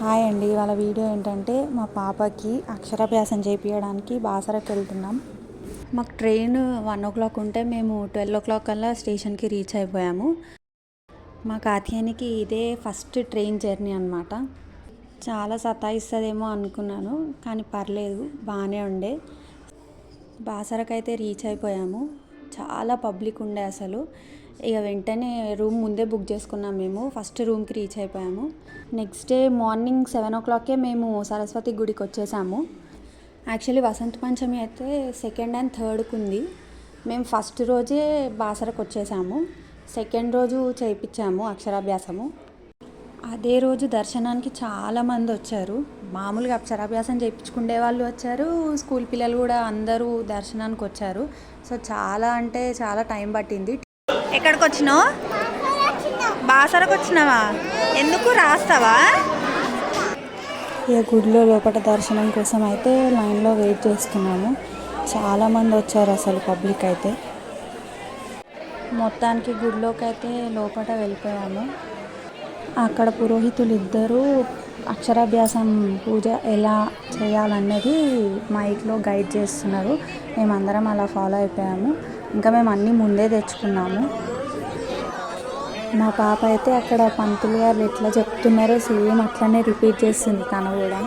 Hi అండి. వాళ్ళ video ఏంటంటే మా పాపకి అక్షరాభ్యాసం చేయించడానికి బాసరకు వెళ్తున్నాం. మాకు ట్రైన్ వన్ ఓ క్లాక్ ఉంటే మేము ట్వెల్వ్ ఓ క్లాక్ కల్లా స్టేషన్కి రీచ్ అయిపోయాము. మా కాత్యానికి ఇదే ఫస్ట్ ట్రైన్ జర్నీ అనమాట చాలా సతాయిస్తుందేమో అనుకున్నాను కానీ పర్లేదు బాగానే ఉండే. బాసరకు అయితే రీచ్ అయిపోయాము. చాలా పబ్లిక్ ఉండే అసలు. ఇక వెంటనే రూమ్ ముందే బుక్ చేసుకున్నాం మేము. ఫస్ట్ రూమ్కి రీచ్ అయిపోయాము. నెక్స్ట్ డే మార్నింగ్ సెవెన్ ఓ క్లాకే మేము సరస్వతి గుడికి వచ్చేసాము. యాక్చువల్లీ వసంత పంచమి అయితే సెకండ్ అండ్ థర్డ్కి ఉంది. మేము ఫస్ట్ రోజే బాసరకు వచ్చేసాము. సెకండ్ రోజు చేయించాము అక్షరాభ్యాసము. అదే రోజు దర్శనానికి చాలామంది వచ్చారు. మామూలుగా అక్షరాభ్యాసం చేయించుకునే వాళ్ళు వచ్చారు. స్కూల్ పిల్లలు కూడా అందరూ దర్శనానికి వచ్చారు. సో చాలా అంటే చాలా టైం పట్టింది. ఎక్కడికి వచ్చినావు బాసరకు వచ్చినావా ఎందుకు రాస్తావా? ఇక గుడిలో లోపల దర్శనం కోసం అయితే లైన్లో వెయిట్ చేస్తున్నాము. చాలామంది వచ్చారు అసలు పబ్లిక్ అయితే. మొత్తానికి గుడిలోకి అయితే లోపల వెళ్ళిపోయాము. అక్కడ పురోహితులు ఇద్దరు అక్షరాభ్యాసం పూజ ఎలా చేయాలన్నది మైక్లో గైడ్ చేస్తున్నారు. మేమందరం అలా ఫాలో అయిపోయాము. ఇంకా మేము అన్నీ ముందే తెచ్చుకున్నాము. మా పాప అయితే అక్కడ పంతులు గారు ఎట్లా చెప్తున్నారో సేమ్ అట్లనే రిపీట్ చేసింది తను కూడా.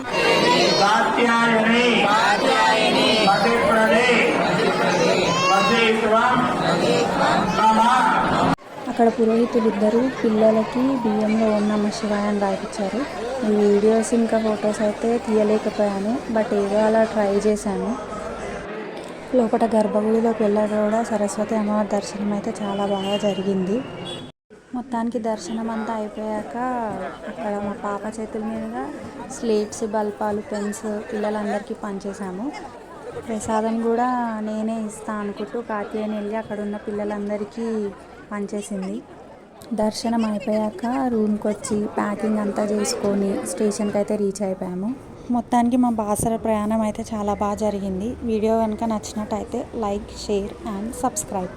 అక్కడ పురోహితులు ఇద్దరు పిల్లలకి బియ్యంలో ఉన్న నమ శివాయని రాయించారు. ఈ వీడియోస్ ఇంకా ఫొటోస్ అయితే తీయలేకపోయాను బట్ ఏదో అలా ట్రై చేశాను. లోపల గర్భగుడిలోకి వెళ్ళాక కూడా సరస్వతి అమ్మవారి దర్శనం అయితే చాలా బాగా జరిగింది. మొత్తానికి దర్శనం అంతా అయిపోయాక అక్కడ మా పాప చేతుల మీదుగా స్లేట్స్ బల్పాలు పెన్స్ పిల్లలందరికీ పనిచేసాము ప్రసాదం కూడా నేనే ఇస్తా అనుకుంటూ కాతీయని వెళ్ళి అక్కడ ఉన్న పిల్లలందరికీ పనిచేసింది దర్శనం అయిపోయాక రూమ్కి వచ్చి ప్యాకింగ్ అంతా చేసుకొని స్టేషన్కి అయితే రీచ్ అయిపోయాము. మొత్తానికి మా బాసర ప్రయాణం అయితే చాలా బాగా జరిగింది. వీడియో కనుక నచ్చినట్టయితే లైక్ షేర్ అండ్ సబ్స్క్రైబ్.